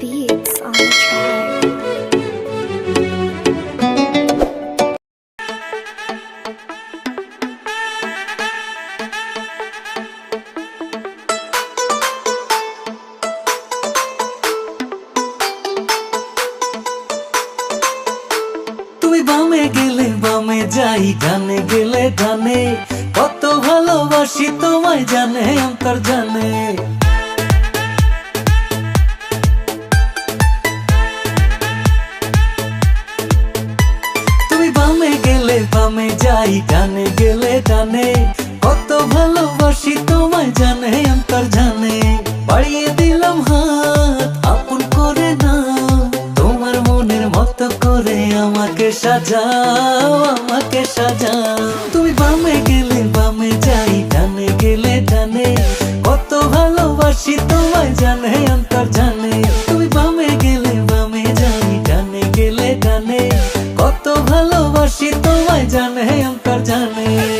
beats on the track. বামে গেলে বামে যাই, ডানে গেলে ডানে কত ভালোবাসি তোমায় জানে অন্তর জানে বামে বামে যাই, ডানে গেলে ডানে। কত ভালোবাসি তোমায় জানে, অন্তর জানে। বাড়িয়ে দিলাম হাত, আপন করে না তোমার মনের মতো করে আমাকে সাজাও আমাকে সাজাও। তুমি বামে গেলে বামে যাই, ডানে গেলে ডানে। কত ভালোবাসি তোমায় জানে, অন্তর জানে। গেলে ডানে কত ভালোবাসি